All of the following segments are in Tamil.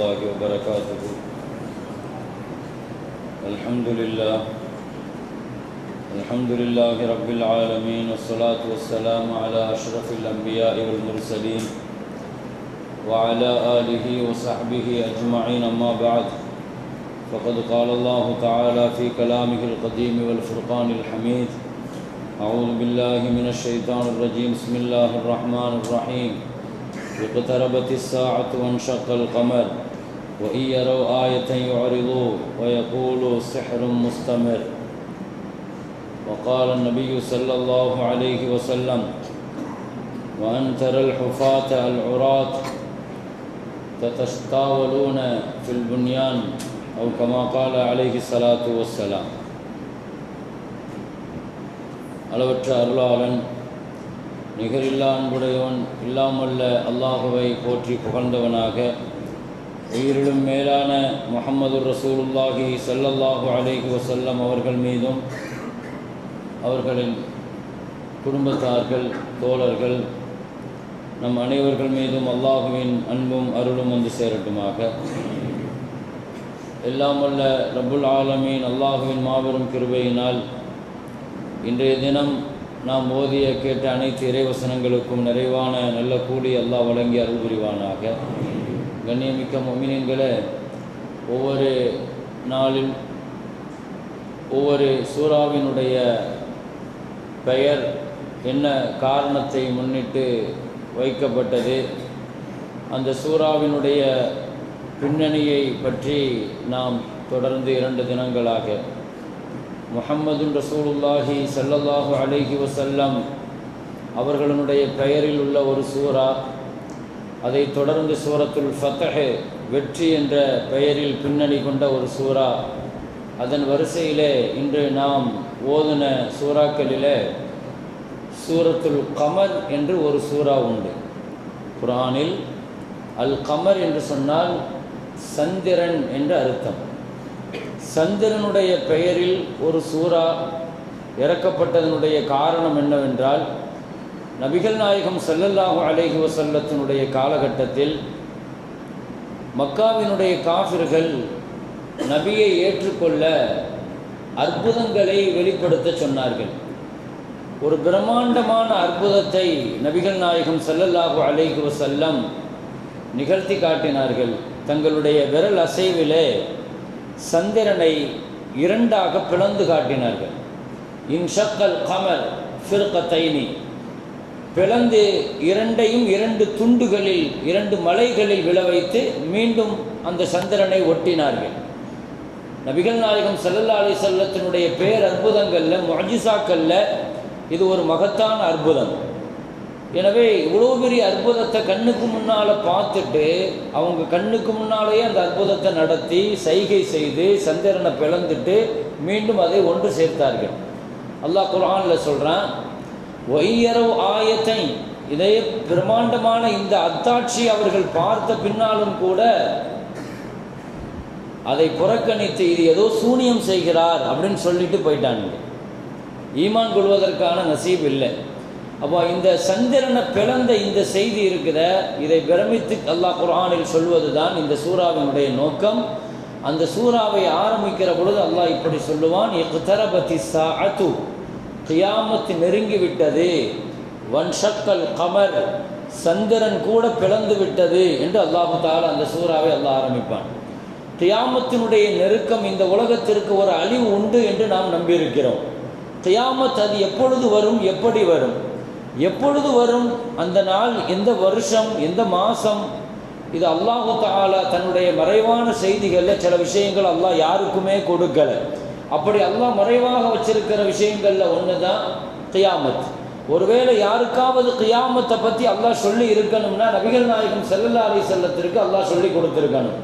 الله وبركاته. الحمد لله. الحمد لله رب العالمين والصلاة والسلام على أشرف الأنبياء والمرسلين وعلى آله وصحبه أجمعين. أما بعد فقد قال الله تعالى في كلامه القديم والفرقان الحميد أعوذ بالله من الشيطان الرجيم. بسم الله الرحمن الرحيم. اقتربت الساعة وانشق القمر. وإن يروا آية يعرضوا ويقولوا سحر مستمر وقال النبي صلى الله عليه وسلم وأن ترى الحفاة العراة تتطاولون في البنيان أو كما قال عليه الصلاة والسلام அளவற்ற அருளாளன் நிகரில்லா அன்புடையவன் இல்லாமல்ல அல்லாஹுவை போற்றி புகழ்ந்தவனாக உயிரிலும் மேலான முகமது ரசூலுல்லாஹி சல்லல்லாஹு அலேஹி வசல்லம் அவர்கள் மீதும் அவர்களின் குடும்பத்தார்கள் தோழர்கள் நம் அனைவர்கள் மீதும் அல்லாஹுவின் அன்பும் அருளும் வந்து சேரட்டுமாக. எல்லாம் வல்ல ரபுல் ஆலமீன் அல்லாஹுவின் மாபெரும் கிருபையினால் இன்றைய தினம் நாம் ஓதிய கேட்ட அனைத்து இறைவசனங்களுக்கும் நிறைவான நல்ல கூலி அல்லாஹ் வழங்கி அருள் புரிவானாக. கண்ணியமிக்க மொமினின்களே ஒவ்வொரு நாளில் ஒவ்வொரு சூறாவினுடைய பெயர் என்ன காரணத்தை முன்னிட்டு வைக்கப்பட்டது? அந்த சூறாவினுடைய பின்னணியை பற்றி நாம் தொடர்ந்து இரண்டு தினங்களாக. முஹம்மதுன் ரசூலுல்லாஹி சல்லல்லாஹு அலைஹி வசல்லம் அவர்களுடைய பெயரில் உள்ள ஒரு சூறா அதை தொடர்ந்து சூரத்துல் ஃபத்தஹ் வெற்றி என்ற பெயரில் பின்னணி கொண்ட ஒரு சூரா. அதன் வரிசையிலே இன்று நாம் ஓதுன சூறாக்களிலே சூரத்துல் கமர் என்று ஒரு சூறா உண்டு. குரானில் அல் கமர் என்று சொன்னால் சந்திரன் என்று அர்த்தம். சந்திரனுடைய பெயரில் ஒரு சூறா இறக்கப்பட்டதனுடைய காரணம் என்னவென்றால் நபிகள் நாயகம் செல்லல்லாஹு அலேஹி வசல்லத்தினுடைய காலகட்டத்தில் மக்காவினுடைய காஃபிர்கள் நபியை ஏற்றுக்கொள்ள அற்புதங்களை வெளிப்படுத்த சொன்னார்கள். ஒரு பிரம்மாண்டமான அற்புதத்தை நபிகள் நாயகம் செல்லல்லாஹு அலேஹி வசல்லம் நிகழ்த்தி காட்டினார்கள். தங்களுடைய விரல் அசைவிலே சந்திரனை இரண்டாக பிளந்து காட்டினார்கள். இன்ஷக்கல் கமல் ஃபிர்கத்தைனி. பிளந்து இரண்டையும் இரண்டு துண்டுகளில் இரண்டு மலைகளில் விழ வைத்து மீண்டும் அந்த சந்திரனை ஒட்டினார்கள். நபிகள் நாயகம் சல்லல்லா அலி செல்லத்தினுடைய பேர் அற்புதங்களில் மொஜிசாக்கல்ல இது ஒரு மகத்தான அற்புதம். எனவே இவ்வளோ பெரிய அற்புதத்தை கண்ணுக்கு முன்னால் பார்த்துட்டு அவங்க கண்ணுக்கு முன்னாலேயே அந்த அற்புதத்தை நடத்தி சைகை செய்து சந்திரனை பிளந்துட்டு மீண்டும் அதை ஒன்று சேர்த்தார்கள். அல்லாஹ் குரானில் சொல்கிறான் ஒய்யரவு ஆயத்தை இதே பிரம்மாண்டமான இந்த அத்தாட்சி அவர்கள் பார்த்த பின்னாலும் கூட அதை புறக்கணித்து இது ஏதோ சூனியம் செய்கிறார் அப்படின்னு சொல்லிட்டு போயிட்டாங்க ஈமான் கொள்வதற்கான நசீப் இல்லை. அப்போ இந்த சந்திரனை பிளந்த இந்த செய்தி இருக்கிற இதை பிரமித்து அல்லாஹ் குர்ஆனில் சொல்வது தான் இந்த சூறாவினுடைய நோக்கம். அந்த சூறாவை ஆரம்பிக்கிற பொழுது அல்லாஹ் இப்படி சொல்லுவான் இக்தரபதி சாஅத்து. கியாமத்து நெருங்கி விட்டது. வன்ஷக்கல் கமர் சந்திரன் கூட பிளந்து விட்டது என்று அல்லாஹு தால அந்த சூறாவை அல்லாஹ் ஆரம்பிப்பான். கியாமத்தினுடைய நெருக்கம் இந்த உலகத்திற்கு ஒரு அழிவு உண்டு என்று நாம் நம்பியிருக்கிறோம். கியாமத் அது எப்பொழுது வரும் எப்படி வரும்? எப்பொழுது வரும்? அந்த நாள் எந்த வருஷம் எந்த மாதம் இது அல்லாஹு தாலா தன்னுடைய மறைவான செய்திகளில் சில விஷயங்கள் அல்லாஹ் யாருக்குமே கொடுக்கலை. அப்படி அல்லாஹ் மறைவாக வச்சிருக்கிற விஷயங்களில் ஒன்று தான் கியாமத். ஒருவேளை யாருக்காவது கியாமத்தை பற்றி அல்லாஹ் சொல்லி இருக்கணும்னா நபிகள் நாயகம் செல்லல்லா அலி செல்லத்திற்கு அல்லாஹ் சொல்லி கொடுத்துருக்கணும்.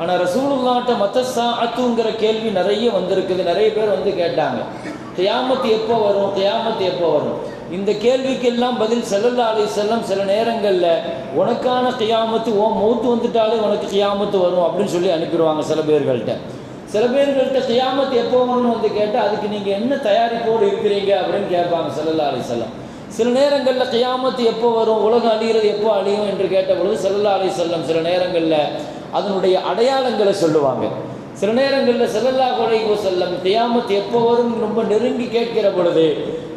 ஆனால் ரசூலுல்லாட்ட மத்தசா அத்துங்கிற கேள்வி நிறைய வந்திருக்குது. நிறைய பேர் வந்து கேட்டாங்க. கியாமத்து எப்போ வரும்? கியாமத்து எப்போ வரும்? இந்த கேள்விக்கெல்லாம் பதில் செல்லல்லா அலி செல்லம் சில நேரங்களில் உனக்கான கியாமத்து ஓ மௌத்து வந்துட்டாலே உனக்கு கியாமத்து வரும் அப்படின்னு சொல்லி அனுப்பிடுவாங்க சில பேர்கள்ட்ட. சில பேர்கள்ட்ட செய்யாமத்து எப்போ வரும்னு வந்து கேட்டால் அதுக்கு நீங்கள் என்ன தயாரிப்போடு இருக்கிறீங்க அப்படின்னு கேட்பாங்க செல்லல்லா அலி செல்லம் சில நேரங்களில் கியாமத்து எப்போ வரும் உலகம் அழிகிறது எப்போ அழியும் என்று கேட்ட பொழுது செல்லல்லா அலி செல்லம் சில நேரங்களில் அதனுடைய அடையாளங்களை சொல்லுவாங்க. சில நேரங்களில் செல்லல்லா குறைகோ செல்லம் செய்யாமத்து எப்போ வரும் ரொம்ப நெருங்கி கேட்கிற பொழுது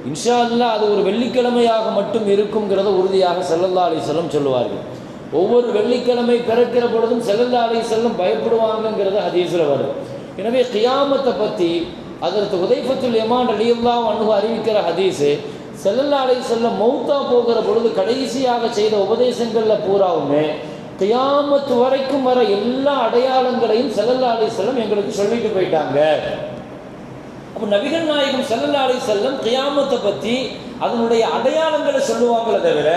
இன்ஷா அது ஒரு வெள்ளிக்கிழமையாக மட்டும் இருக்குங்கிறத உறுதியாக செல்லல்லா அலி செல்லம் சொல்லுவார்கள். ஒவ்வொரு வெள்ளிக்கிழமை பிறக்கிற பொழுதும் செல்லல்லா அலி செல்லம் பயப்படுவாங்கங்கிறது ஹதீஸில் வரும் எனவே கியாமத்தை பற்றி அதற்கு உதைஃபத்துல் எமான் அலியுல்லா அனுகு அறிவிக்கிற ஹதீஸு செல்லல்லா செல்ல மௌத்தா போகிற பொழுது கடைசியாக செய்த உபதேசங்களில் பூராவுமே கியாமத்து வரைக்கும் வர எல்லா அடையாளங்களையும் செல்லல்லா அலை செல்லம் எங்களுக்கு சொல்லிட்டு போயிட்டாங்க. அப்போ நபிகள் நாயகம் செல்லல்லா அலை செல்லம் கியாமத்தை பற்றி அதனுடைய அடையாளங்களை சொல்லுவாங்களே தவிர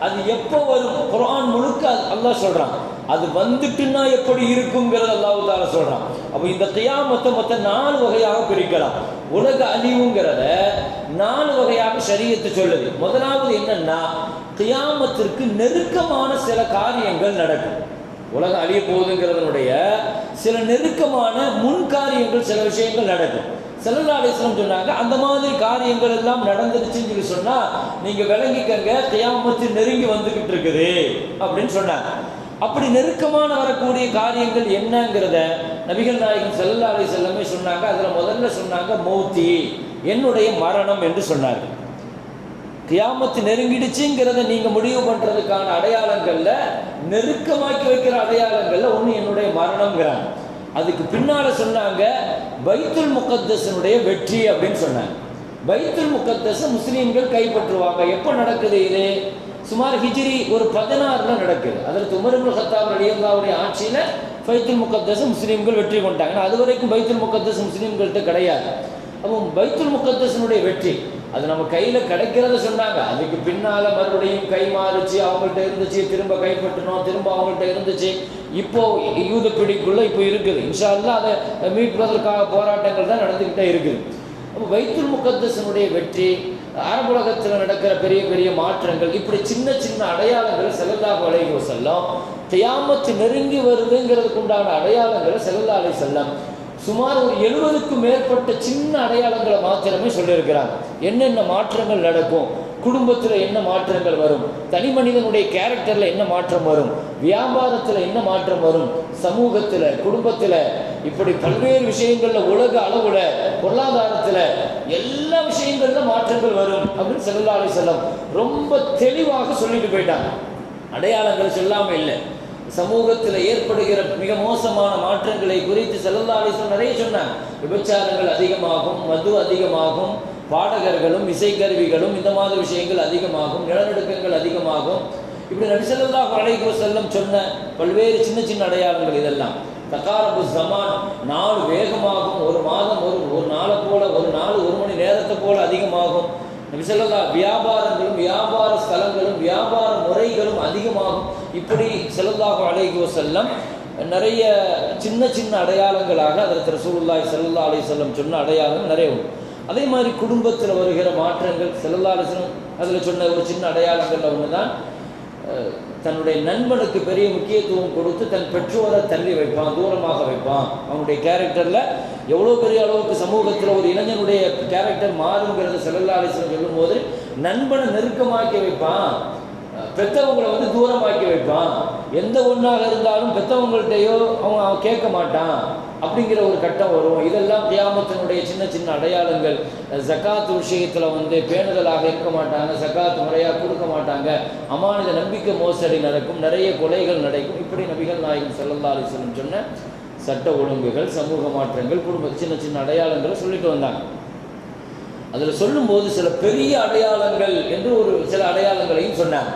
அது எப்போ வரும்? குரான் முழுக்க அது அல்லாஹ் சொல்கிறான் அது வந்துட்டுன்னா எப்படி இருக்குங்கிறது அல்லாஹு தால சொல்றான். அப்போ இந்த கியாமத்தை மொத்த நாலு வகையாக பிரிக்கலாம். உலக அழிவுங்கிறத நாலு வகையாக சரியத்து சொல்லுது. முதலாவது என்னன்னா கியாமத்திற்கு நெருக்கமான சில காரியங்கள் நடக்கும். உலகம் அழிய போகுதுங்கிறதனுடைய சில நெருக்கமான முன் காரியங்கள் சில விஷயங்கள் நடக்கும். செல்லல்லாலேஸ்வரம் சொன்னாங்க அந்த மாதிரி காரியங்கள் எல்லாம் நடந்துருச்சுன்னு சொல்லி சொன்னா நீங்க விளங்கிக்கங்க கியாமத்து நெருங்கி வந்துகிட்டு இருக்குது அப்படின்னு சொன்னாங்க. அப்படி நெருக்கமான வரக்கூடிய காரியங்கள் என்னங்கிறத நபிகள் நாயகம் செல்லா அலி செல்லமே சொன்னாங்க. அதில் முதல்ல சொன்னாங்க மௌத்தி என்னுடைய மரணம் என்று சொன்னார்கள். கியாமத்து நெருங்கிடுச்சுங்கிறத நீங்கள் முடிவு பண்ணுறதுக்கான அடையாளங்களில் நெருக்கமாக்கி வைக்கிற அடையாளங்களில் ஒன்று என்னுடைய மரணம்ங்கிறாங்க. அதுக்கு பின்னால் சொன்னாங்க பைத்துல் முகத்தசனுடைய வெற்றி அப்படின்னு சொன்னாங்க. பைத்துல் முகத்தச முஸ்லீம்கள் கைப்பற்றுவாங்க. எப்போ நடக்குது இது? சுமார் ஹிஜிரி ஒரு பதினாறுல நடக்குது. அதில் உமருல் ஹத்தாப் அலியல்லாவுடைய ஆட்சியில் பைத்துல் முகத்தஸ் முஸ்லீம்கள் வெற்றி கொண்டாங்க. அது வரைக்கும் பைத்துல் முகத்தஸ் முஸ்லீம்கள்ட்ட கிடையாது. அப்போ பைத்துல் முகத்தஸினுடைய வெற்றி அது நம்ம கையில் கிடைக்கிறத சொன்னாங்க. அதுக்கு பின்னால் மறுபடியும் கை மாறுச்சு அவங்கள்ட்ட இருந்துச்சு திரும்ப கைப்பற்றணும் திரும்ப அவங்கள்ட்ட இருந்துச்சு. இப்போ யூத பிடிக்குள்ளே இப்போ இருக்குது. இன்ஷா அல்லாஹ் அதை மீட்பதற்காக போராட்டங்கள் தான் நடந்துக்கிட்டே இருக்குது. அப்போ வைத்துல் முகத்தஸினுடைய வெற்றி அரபுலகத்தில் நடக்கிற பெரிய பெரிய மாற்றங்கள் இப்படி சின்ன சின்ன அடையாளங்கள் செல்லல்லா அலைஹி செல்லம் தியாமத்து நெருங்கி வருதுங்கிறதுக்கு உண்டான அடையாளங்களை செல்லல்லா அலை செல்லம் சுமார் ஒரு எழுபதுக்கும் மேற்பட்ட சின்ன அடையாளங்களை மாத்திரமே சொல்லியிருக்கிறாங்க. என்னென்ன மாற்றங்கள் நடக்கும்? குடும்பத்தில் என்ன மாற்றங்கள் வரும்? தனி மனிதனுடைய கேரக்டரில் என்ன மாற்றம் வரும்? வியாபாரத்தில் என்ன மாற்றம் வரும்? சமூகத்தில் குடும்பத்தில் இப்படி பல்வேறு விஷயங்களில் உலக அளவுல பொருளாதாரத்தில் எல்லா விஷயங்கள்ல மாற்றங்கள் வரும் அப்படின்னு செல்லாலை செல்லம் ரொம்ப தெளிவாக சொல்லிட்டு போயிட்டாங்க. அடையாளங்கள் சொல்லாமல் இல்லை. சமூகத்தில் ஏற்படுகிற மிக மோசமான மாற்றங்களை குறித்து செல்லல்லாலேசன் நிறைய சொன்னாங்க. விபச்சாரங்கள் அதிகமாகும் மது அதிகமாகும் பாடகர்களும் இசைக்கருவிகளும் இந்த மாதிரி விஷயங்கள் அதிகமாகும் நிலநடுக்கங்கள் அதிகமாகும். இப்படி நபிசல்லாஹ் அலைஹி செல்லம் சொன்ன பல்வேறு சின்ன சின்ன அடையாளங்கள் இதெல்லாம். தக்காரபு ஜமான் நாள் வேகமாகும் ஒரு மாதம் ஒரு ஒரு நாளை போல ஒரு நாள் ஒரு மணி நேரத்தை போல அதிகமாகும். நபிசல்லா வியாபாரங்களும் வியாபார ஸ்தலங்களும் வியாபார முறைகளும் அதிகமாகும். இப்படி செல்லல்லாஹு அலைஹி செல்லம் நிறைய சின்ன சின்ன அடையாளங்களாக அதற்கு ரசூலுல்லாஹி ஸல்லல்லாஹு அலை செல்லம் சொன்ன அடையாளங்கள் நிறைய உண்டு. அதே மாதிரி குடும்பத்தில் வருகிற மாற்றங்கள் செல்லல்லா அலைஹி அதில் சொன்ன ஒரு சின்ன அடையாளங்களில் ஒன்று தான் தன்னுடைய நண்பனுக்கு பெரிய முக்கியத்துவம் கொடுத்து தன் பெற்றோரை தள்ளி வைப்பான் தூரமாக வைப்பான். அவனுடைய கேரக்டரில் எவ்வளோ பெரிய அளவுக்கு சமூகத்தில் ஒரு இளைஞனுடைய கேரக்டர் மாறுங்கிறத செல்லல்லாலேசன் சொல்லும்போது நண்பனை நெருக்கமாக்கி வைப்பான். பெற்றவங்களை வந்து தூரமாக்கி வைப்பான். எந்த ஒன்றாக இருந்தாலும் பெற்றவங்கள்ட்டையோ அவன் அவன் கேட்க மாட்டான் அப்படிங்கிற ஒரு கட்டம் வரும். இதெல்லாம் தியாமத்தினுடைய சின்ன சின்ன அடையாளங்கள். ஜக்காத் விஷயத்தில் வந்து பேணுதலாக இருக்க மாட்டாங்க ஜக்காத் முறையாக கொடுக்க மாட்டாங்க. அமானித நம்பிக்கை மோசடி நடக்கும் நிறைய கொலைகள் நடக்கும். இப்படி நபிகள் நாயகம் ஸல்லல்லாஹு அலைஹி சொன்ன சட்ட ஒழுங்குகள் சமூக மாற்றங்கள் குடும்ப சின்ன சின்ன அடையாளங்களை சொல்லிட்டு வந்தாங்க. அதில் சொல்லும்போது சில பெரிய அடையாளங்கள் என்று ஒரு சில அடையாளங்களையும் சொன்னாங்க.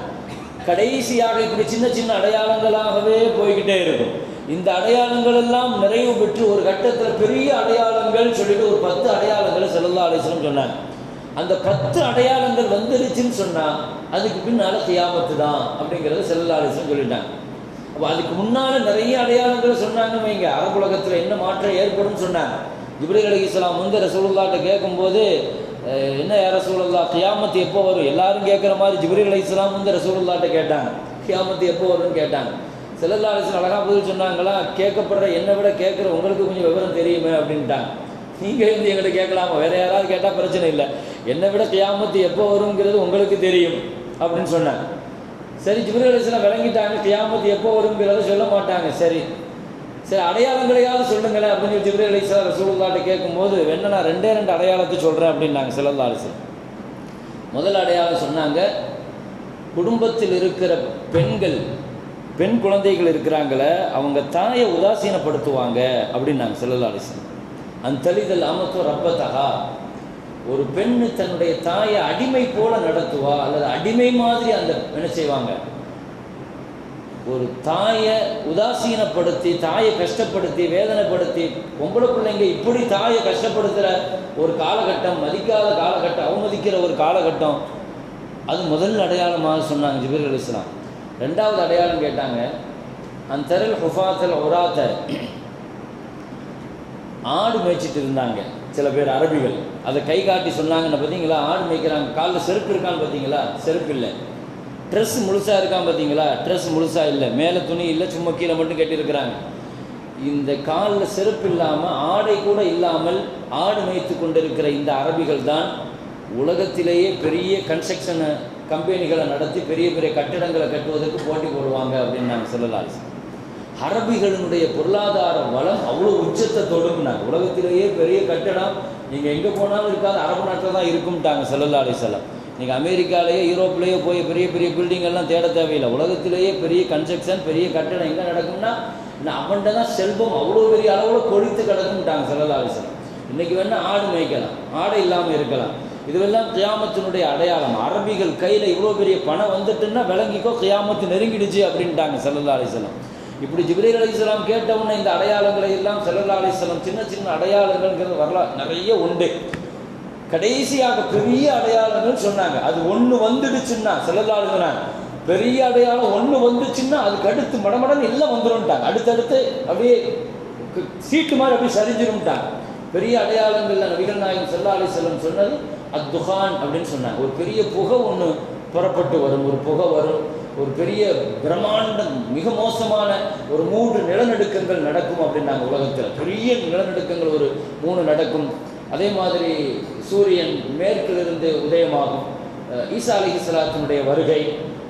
கடைசியாக இப்படி சின்ன சின்ன அடையாளங்களாகவே போய்கிட்டே இருக்கும். இந்த அடையாளங்கள் எல்லாம் நிறைவு பெற்று ஒரு கட்டத்தில் பெரிய அடையாளங்கள் சொல்லிட்டு ஒரு பத்து அடையாளங்களை செல்லல்லா அலிஸ்லம் சொன்னாங்க. அந்த பத்து அடையாளங்கள் வந்துருச்சுன்னு சொன்னால் அதுக்கு பின்னால் தியாபத்து தான் அப்படிங்கிறத செல்லல்லா அலிஸ்லம் சொல்லிட்டாங்க. அப்போ அதுக்கு முன்னால் நிறைய அடையாளங்கள் சொன்னாங்க வைங்க. அரபுலகத்தில் என்ன மாற்றம் ஏற்படும் சொன்னாங்க. ஜிப்ரி அலி இஸ்லாம் வந்து ரசூலுல்லாட்ட கேட்கும்போது என்ன யார் ரசூலுல்லா கியாமத்து எப்போ வரும்? எல்லாரும் கேட்குற மாதிரி ஜிப்ரீல் இஸ்லாம் வந்து ரசூலுல்லாட்ட கேட்டாங்க. கியாமத்து எப்போ வரும்னு கேட்டாங்க. செல்லல்லா அலிஸ்லாம் அழகா பதில் சொன்னாங்களா? கேட்கப்படுற என்னை விட கேட்குற உங்களுக்கு கொஞ்சம் விவரம் தெரியுமே அப்படின்ட்டாங்க. நீங்கள் வந்து எங்கிட்ட கேட்கலாமா? வேற யாராவது கேட்டால் பிரச்சனை இல்லை. என்னை விட கியாமத்து எப்போ வருங்கிறது உங்களுக்கு தெரியும் அப்படின்னு சொன்னாங்க. சரி ஜிப்ரீல் அலிஸ்லாம் விளங்கிட்டாங்க. கியாமத்து எப்போ வருங்கிறத சொல்ல மாட்டாங்க. சரி சரி அடையாளங்களையாவது சொல்லுங்களேன் அப்படின்னு சொல்லி ஜிப்ரீல் சார் ரசூலுல்லாட்ட கேட்கும்போது வேணா நான் ரெண்டே ரெண்டு அடையாளத்தை சொல்கிறேன் அப்படின்னாங்க செல்லல்லா அலிஸ்லாம் முதல் அடையாளம் சொன்னாங்க குடும்பத்தில் இருக்கிற பெண்கள் பெண் குழந்தைகள் இருக்கிறாங்களே அவங்க தாயை உதாசீனப்படுத்துவாங்க அப்படின்னாங்க செல்லல்லா அலிஸ்லாம் அந்த தலிதல் அமத்தோ ரப்பத்தகா ஒரு பெண்ணு தன்னுடைய தாயை அடிமை போல நடத்துவா அல்லது அடிமை மாதிரி அந்த என்ன செய்வாங்க? ஒரு தாயை உதாசீனப்படுத்தி தாயை கஷ்டப்படுத்தி வேதனைப்படுத்தி பொம்பளை பிள்ளைங்க இப்படி தாயை கஷ்டப்படுத்துகிற ஒரு காலகட்டம் மதிக்காத காலகட்டம் அவமதிக்கிற ஒரு காலகட்டம் அது முதல் அடையாளமாக சொன்னாங்க ஜிபிர் அலிஸ்லாம் ரெண்டாவது அடையாளம் கேட்டாங்க அந்த தெரல் ஹுஃபாத்தல் ஒராத்த ஆடு மேய்ச்சிட்டு இருந்தாங்க சில பேர் அரபிகள். அதை கை காட்டி சொன்னாங்கன்னு பார்த்தீங்களா? ஆடு மேய்க்கிறாங்க. காலில் செருப்பு இருக்கான்னு பார்த்தீங்களா? செருப்பு இல்லை. ட்ரெஸ் முழுசாக இருக்கான் பார்த்தீங்களா? ட்ரெஸ் முழுசாக இல்லை. மேலே துணி இல்லை சும்மா கீழே மட்டும் கட்டியிருக்கிறாங்க. இந்த காலில் செருப்பு இல்லாமல் ஆடை கூட இல்லாமல் ஆடு மேய்த்து கொண்டிருக்கிற இந்த அரபிகள் தான் உலகத்திலேயே பெரிய கன்ஸ்ட்ரக்ஷன் கம்பெனிகளை நடத்தி பெரிய பெரிய கட்டிடங்களை கட்டுவதற்கு போட்டி போடுவாங்க அப்படின்னு நாங்கள் சொல்லலாம் அரபிகளினுடைய பொருளாதார வளம் அவ்வளோ உச்சத்தை தொடுக்குனாங்க உலகத்திலேயே பெரிய கட்டடம். நீங்கள் எங்கே போனாலும் இருக்காது. அரபு நாட்டில் தான் இருக்கும்ட்டாங்க செல்லல்லா அலிசல்லாம் நீங்கள் அமெரிக்காலேயே யூரோப்லேயே போய் பெரிய பெரிய பில்டிங் எல்லாம் தேட தேவையில்லை. உலகத்திலேயே பெரிய கன்ஸ்ட்ரக்ஷன் பெரிய கட்டடம் எங்கே நடக்கும்னா இன்னும் அவன்கிட்ட தான் செல்வம் அவ்வளோ பெரிய அளவில் கொழித்து கிடக்கும்ட்டாங்க செல்லல்லா அலிசல்லாம் இன்றைக்கி வேணால் ஆடு மேய்க்கலாம் ஆடை இல்லாமல் இருக்கலாம். இதுவெல்லாம் கியாமத்தினுடைய அடையாளம். அரபிகள் கையில் இவ்வளோ பெரிய பணம் வந்துட்டுன்னா விளங்கிக்கோ கியாமத்து நெருங்கிடுச்சு அப்படின்ட்டாங்க செல்லல்லா அலிசல்லாம் இப்படி ஜிப்ரீல் அலிஸ்லாம் கேட்டவுடனே இந்த அடையாளங்களை எல்லாம் செல்லல்லா அலிஸ்லாம் சின்ன சின்ன அடையாளங்கள்ங்கிறது வரலாறு நிறைய உண்டு. கடைசியாக பெரிய அடையாளங்கள் சொன்னாங்க. அது ஒன்று வந்துடுச்சுன்னா செல்லல்லா பெரிய அடையாளம் ஒன்று வந்துச்சுன்னா அதுக்கு அடுத்து மடமடன் எல்லாம் வந்துடும்ட்டாங்க அடுத்தடுத்து அப்படியே சீட்டு மாதிரி அப்படியே சரிஞ்சிரும்ட்டாங்க. பெரிய அடையாளங்கள்ல நபிகள் நாயகம் செல்லாலை செல்லம் சொன்னது அத்துஹான் அப்படின்னு சொன்னாங்க. ஒரு பெரிய புகை ஒன்று புறப்பட்டு வரும். ஒரு புகை வரும். ஒரு பெரிய பிரம்மாண்டம் மிக மோசமான ஒரு மூன்று நிலநடுக்கங்கள் நடக்கும் அப்படின்னாங்க உலகத்தில். பெரிய நிலநடுக்கங்கள் ஒரு மூணு நடக்கும். அதே மாதிரி சூரியன் மேற்கிலிருந்து உதயமாகும். ஈசா அலி சலாத்தினுடைய வருகை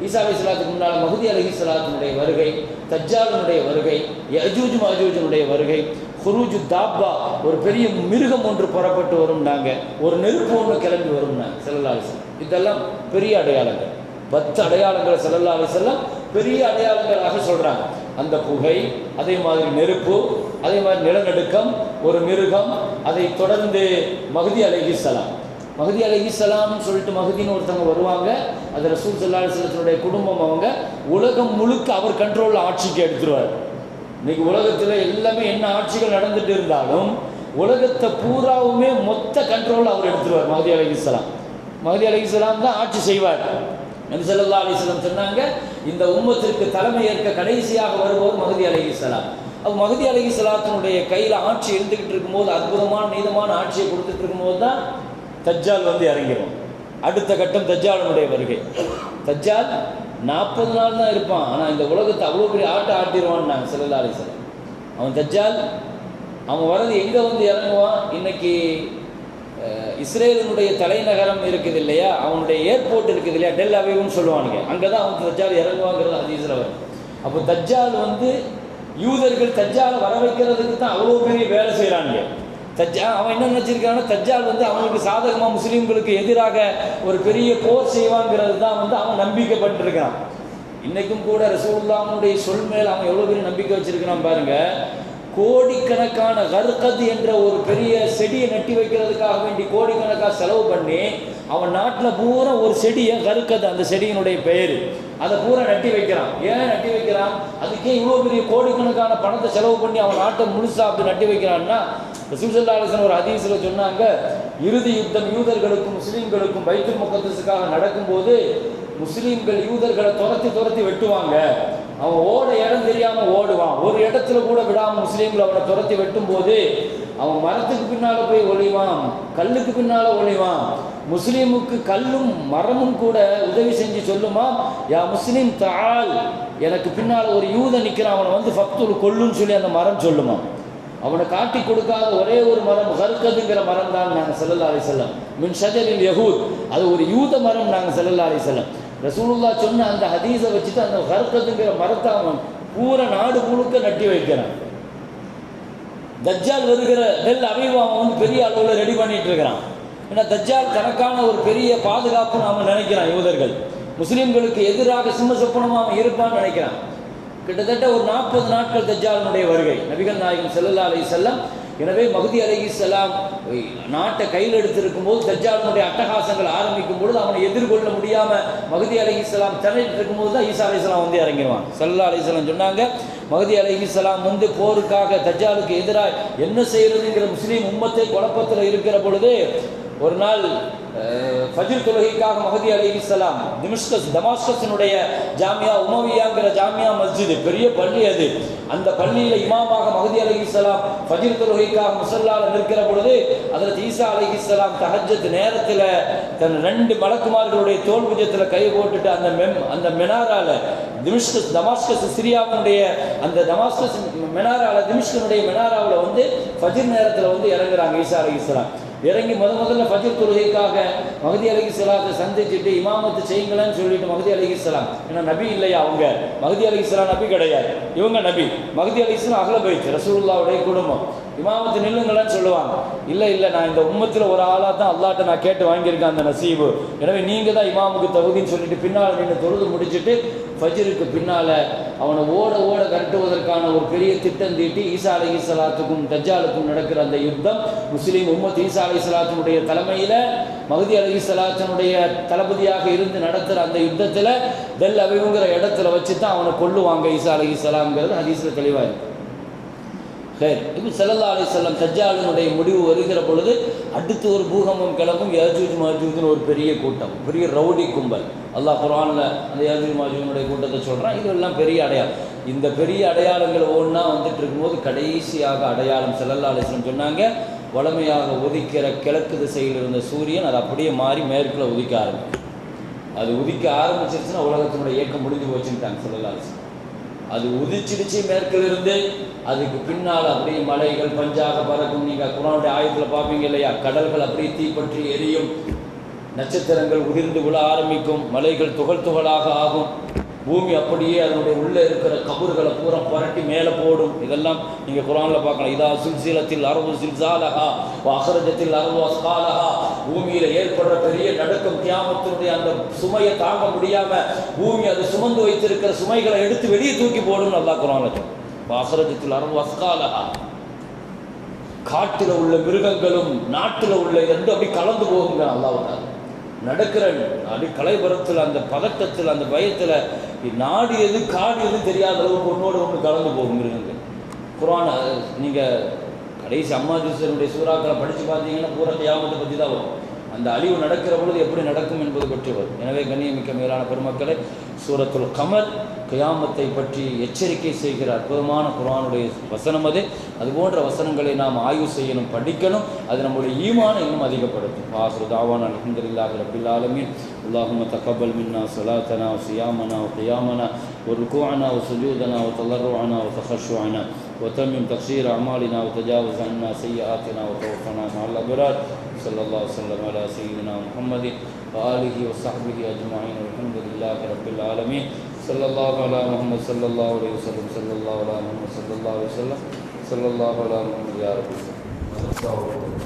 ஈசா அலி சலாத்துக்கு முன்னால் மகுதி அலி சலாத்தினுடைய வருகை தஜ்ஜாலினுடைய வருகை யஜூஜ் மஜூஜனுடைய வருகை ஹுரூஜு தாப்பா ஒரு பெரிய மிருகம் ஒன்று புறப்பட்டு வரும்னாங்க. ஒரு நெருப்பு ஒன்று கிளம்பி வரும்னாங்க செல்லல்லா அலிஸ்லாம் இதெல்லாம் பெரிய அடையாளங்கள். பத்து அடையாளங்களை செல்லல்லா அலிஸ்லாம் பெரிய அடையாளங்களாக சொல்கிறாங்க அந்த புகை அதே மாதிரி நெருப்பு அதே மாதிரி நிலநடுக்கம் ஒரு மிருகம் அதை தொடர்ந்து மகதி அலைஹிஸ்ஸலாம் மகதி அலைஹிஸ்ஸலாம்னு சொல்லிட்டு மகதின்னு ஒருத்தவங்க வருவாங்க. அது ரசூல் சல்லா குடும்பம் அவங்க. உலகம் முழுக்க அவர் கண்ட்ரோலில் ஆட்சிக்கு எடுத்துருவார். இன்னைக்கு உலகத்தில் எல்லாமே என்ன ஆட்சிகள் நடந்துட்டு இருந்தாலும் உலகத்தை பூராவுமே மொத்த கண்ட்ரோல் அவர் எடுத்துருவார் மகதி அலைஹிஸ்ஸலாம் மகதி அலைஹிஸ்ஸலாம் தான் ஆட்சி செய்வார். நபி ஸல்லல்லாஹு அலைஹி சொன்னாங்க இந்த உம்மத்திற்கு தலைமை ஏற்க கடைசியாக வருவோர் மகதி அலைஹிஸ்ஸலாம் அப்போ மகதி அலைஹிஸ்ஸலாத்தினுடைய கையில் ஆட்சி எழுந்துக்கிட்டு இருக்கும்போது அற்புதமான நீதமான ஆட்சியை கொடுத்துட்டு இருக்கும்போது தான் தஜ்ஜால் வந்து இறங்கிடும் அடுத்த கட்டம் தஜ்ஜாலனுடைய வருகை. தஜ்ஜால் நாற்பது நாள் தான் இருப்பான். ஆனால் இந்த உலகத்தை அவ்வளோ பெரிய ஆட்டை ஆட்டிடுவான்னு நாங்கள் செல்லல்லா அலிஸ்லாம் அவன் தஜ்ஜால் அவன் வர்றது எங்கே வந்து இறங்குவான்? இன்னைக்கு இஸ்ரேலினுடைய தலைநகரம் இருக்குது இல்லையா? அவனுடைய ஏர்போர்ட் இருக்குது இல்லையா? டெல் அவைவுன்னு சொல்லுவானுங்க. அங்கே தான் அவன் தஜ்ஜால் இறங்குவாங்கிறது அது வரும். அப்போ தஜ்ஜால் வந்து யூதர்கள் தஜ்ஜால் வர வைக்கிறதுக்கு தான் அவ்வளோ பெரிய வேலை செய்கிறாங்க தஜ்ஜா அவன் என்ன நினச்சிருக்கான்னா தஜ்ஜால் வந்து அவனுக்கு சாதகமாக முஸ்லீம்களுக்கு எதிராக ஒரு பெரிய போர் செய்வாங்கிறது தான் வந்து அவன் நம்பிக்கைப்பட்டிருக்கான் இன்னைக்கும் கூட ரசூல்லாவுடைய சொல் மேல் அவன் எவ்வளோ பெரிய நம்பிக்கை வச்சிருக்கிறான் பாருங்க. கோடிக்கணக்கான கருக்கது என்ற ஒரு பெரிய செடியை நட்டி வைக்கிறதுக்காக வேண்டி கோடிக்கணக்காக செலவு பண்ணி அவன் நாட்டில் பூரா ஒரு செடியை கருக்கது அந்த செடியினுடைய பெயர். அதை பூரா நட்டி வைக்கிறான். ஏன் நட்டி வைக்கிறான்? அதுக்கே இவ்வளோ பெரிய கோடிக்கணக்கான பணத்தை செலவு பண்ணி அவன் நாட்டை முழுசா அப்படி நட்டி வைக்கிறான்னா ரசூசல்லா ஒரு அதிசயில் சொன்னாங்க இறுதி யுத்தம் யூதர்களுக்கும் முஸ்லீம்களுக்கும் பைத்துல் முகத்தஸுக்காக நடக்கும்போது முஸ்லீம்கள் யூதர்களை துரத்தி துரத்தி வெட்டுவாங்க. அவன் ஓட இடம் தெரியாமல் ஓடுவான். ஒரு இடத்துல கூட விடாமல் முஸ்லீம்கள் அவனை துரத்தி வெட்டும் போது அவன் மரத்துக்கு பின்னால் போய் ஒழிவான் கல்லுக்கு பின்னால் ஒழிவான் முஸ்லீமுக்கு கல்லும் மரமும் கூட உதவி செஞ்சு சொல்லுமா? யா முஸ்லீம் தாள் எனக்கு பின்னால் ஒரு யூத நிற்கிறான் அவனை வந்து ஃபக்தூர் கொல்லுன்னு சொல்லி அந்த மரம் சொல்லுமா? அவனை காட்டி கொடுக்காத ஒரே ஒரு மரம் ஹர்கதுங்கிற மரம் தான் நாங்கள் செல்லல்லா அலி செல்லம் மின் ஷஜரில் யகூத் அது ஒரு யூத மரம் நாங்கள் செல்லல்லா அலி செல்லம் ரசூலுல்லா சொன்ன அந்த ஹதீஸை வச்சுட்டு அந்த ஹர்கதுங்கிற மரத்தை அவன் பூரா நாடு முழுக்க நட்டி வைக்கிறான். தஜ்ஜால் வருகிற நெல் அவைவு வந்து பெரிய அளவில் ரெடி பண்ணிட்டு இருக்கிறான். ஏன்னா தஜ்ஜால் தனக்கான ஒரு பெரிய பாதுகாப்புன்னு அவன் நினைக்கிறான் யூதர்கள். முஸ்லீம்களுக்கு எதிராக சிம்ம சொப்பனமாக அவன் இருப்பான்னு நினைக்கிறான். கிட்டத்தட்ட ஒரு நாற்பது நாட்கள் தஜ்ஜாலினுடைய வருகை. நபிகள் நாயகம் செல்லல்லா அலி செல்லம் எனவே மகுதி அலகி செல்லாம் நாட்டை கையில் எடுத்திருக்கும் போது தஜ்ஜாலினுடைய அட்டகாசங்கள் ஆரம்பிக்கும் பொழுது அவனை எதிர்கொள்ள முடியாம மகுதி அலைஹி ஸலாம் இருக்கும் இருக்கும்போது தான் ஈசா அலைஹிஸ்ஸலாம் வந்து இறங்கிடுவான். செல்லா அலைஹி வஸல்லம் சொன்னாங்க மகதி அலைஹிஸ்ஸலாம் வந்து போருக்காக தஜாலுக்கு எதிராக என்ன செய்யறதுங்கிற முஸ்லீம் உம்மத்தை குழப்பத்தில் இருக்கிற பொழுது ஒரு நாள் அஹ், தொழுகைக்காக மஹதி அலி இஸ்லாம் திமிஷ்கஸ் டமாஸ்கஸினுடைய ஜாமியா உமவியாங்கிற ஜாமியா மஸ்ஜிது பெரிய பள்ளி அது. அந்த பள்ளியில் இமாமாக மஹதி அலி இஸ்லாம் ஃபஜிர் தொழுகைக்காக முசல்லால நிற்கிற பொழுது அதில் ஈசா செல்லலாம் தஹஜத் நேரத்தில் தன் ரெண்டு மலக்குமார்களுடைய தோல் புஜத்தில் கை போட்டுட்டு அந்த மெம் அந்த மெனாரால திமிஷ்கஸ் தமாஸ்கஸ் சிரியாவினுடைய அந்த தமாஸ்கஸ் மெனாரால திமிஷ்கனுடைய மெனாராவில் வந்து ஃபஜிர் நேரத்தில் வந்து இறங்குறாங்க ஈசா அலைஹிஸ்ஸலாம் இறங்கி முத முதல்ல ஃபஜ்ர் தொழுகைக்காக மகதி அலைஹிஸ்ஸலாத்தை சந்திச்சுட்டு இமாமத்து செய்யுங்களேன்னு சொல்லிட்டு மகதி அலைஹிஸ்ஸலாம் ஏன்னா நபி இல்லையா அவங்க? மகதி அலைஹிஸ்ஸலாம் நபி கிடையாது. இவங்க நபி. மகதி அலைஹிஸ்ஸலாம் அகல போயிடுச்சு ரசூல்லாவுடைய குடும்பம். இமாமத்து நில்லுங்களேன்னு சொல்லுவாங்க. இல்லை இல்லை நான் இந்த உம்மத்தில் ஒரு ஆளாக தான் அல்லாட்ட நான் கேட்டு வாங்கியிருக்கேன் அந்த நசீபு. எனவே நீங்கள் தான் இமாமுக்கு தகுதின்னு சொல்லிட்டு பின்னால் நின்று தொழுது முடிச்சுட்டு ஃபஜ்ருக்கு பின்னால் அவனை ஓட ஓட கரட்டுவதற்கான ஒரு பெரிய திட்டம் தீட்டி ஈசா அலி சலாத்துக்கும் தஜ்ஜாலுக்கும் நடக்கிற அந்த யுத்தம் முஸ்லீம் உம்மத் ஈசா அலி சலாத்தினுடைய தலைமையில் மகதி அலி சலாத்தினுடைய தளபதியாக இருந்து நடத்துகிற அந்த யுத்தத்தில் தெல் அபிவுங்கிற இடத்துல வச்சு தான் அவனை கொள்ளுவாங்க ஈசா அலி இஸ்லாம்ங்கிறது ஹதீஸில் தெளிவாக இருக்கு. இப்போ செல்லல்லா அலி செல்லம் தஜ்ஜாலினுடைய முடிவு வருகிற பொழுது அடுத்து ஒரு பூகம்பம் கிளம்பும் யாஜூஜ் மாஜூஜ்னு ஒரு பெரிய கூட்டம் பெரிய ரவுடி கும்பல். அல்லாஹ் குரானில் அந்த யாஜூஜ் மாஜூஜனுடைய கூட்டத்தை சொல்கிறான் இதெல்லாம் பெரிய அடையாளம். இந்த பெரிய அடையாளங்கள் ஒன்றா வந்துட்டு இருக்கும்போது கடைசியாக அடையாளம் செல்லல்லா அலிஸ்லம் சொன்னாங்க வளமையாக உதிக்கிற கிழக்கு திசையில் இருந்த சூரியன் அது அப்படியே மாறி மேற்கில் உதிக்க ஆரம்பிக்கும் அது உதிக்க ஆரம்பிச்சிருச்சுன்னா உலகத்தினுடைய இயக்கம் முடிஞ்சு போச்சுட்டாங்க செல்லல்லா அலிஸ்லம் அது உதிச்சிடுச்சு மேற்கில் இருந்து அதுக்கு பின்னால் அப்படியே மலைகள் பஞ்சாக பறக்கும் நீங்கள் குரானுடைய ஆயத்தில் பார்ப்பீங்க இல்லையா? கடல்கள் அப்படியே தீப்பற்றி எரியும். நட்சத்திரங்கள் உதிர்ந்து விழ ஆரம்பிக்கும். மலைகள் துகள் துகளாக ஆகும். பூமி அப்படியே அதனுடைய உள்ளே இருக்கிற கபூர்களை பூரா புரட்டி மேலே போடும். இதெல்லாம் நீங்கள் குரானில் பார்க்கலாம். இதா சில்சிலத்தில் அரபு சில்சாலகா அகரஜத்தில் அரபு அஸ்காலகா பூமியில் ஏற்படுற பெரிய நடுக்கம் கியாமத்தினுடைய அந்த சுமையை தாங்க முடியாமல் பூமி அது சுமந்து வைத்திருக்கிற சுமைகளை எடுத்து வெளியே தூக்கி போடும் நல்லா குரானில் வாசரஜத்தில் அறம் வஸ்காலகா காட்டில் உள்ள மிருகங்களும் நாட்டில் உள்ள ரெண்டும் அப்படி கலந்து போகுங்க அல்லாஹ் நடக்கிற அப்படி கலைபுரத்தில் அந்த பதட்டத்தில் அந்த பயத்தில் நாடு எது காடு எது தெரியாத அளவுக்கு ஒன்றோடு ஒன்று கலந்து போகும் மிருகங்கள். குரான் நீங்கள் கடைசி அம்மா ஜூசனுடைய சூறாக்களை படித்து பார்த்தீங்கன்னா பூரா கியாமத்தை பற்றி தான் வரும். அந்த அழிவு நடக்கிற பொழுது எப்படி நடக்கும் என்பது பற்றி வரும் எனவே கண்ணியமிக்க மேலான பெருமக்களை சூரத்துல் கமல் கியாமத்தை பற்றி எச்சரிக்கை செய்கிற அற்புதமான குரானுடைய வசனம் அது அது போன்ற வசனங்களை நாம் ஆய்வு செய்யணும் படிக்கணும் அது நம்முடைய ஈமானை இன்னும் அதிகப்படுத்தும் ஆஹ்ரு தாவான் அலமதுல்லாஹி ரபில் ஆலமீன் اللهم تقبل منا صلاتنا وصيامنا وقيامنا وركوعنا وسجودنا وتضرعنا وتخشعنا وتمم تقصير أعمالنا وتجاوز عنا سيئاتنا وتوفنا مع الأبرار صلى الله وسلم على سيدنا محمد وآله وصحبه أجمعين والحمد لله رب العالمين. صلى الله على محمد صلى الله عليه وسلم. صلى الله على محمد صلى الله عليه وسلم. صلى الله على محمد يا رب.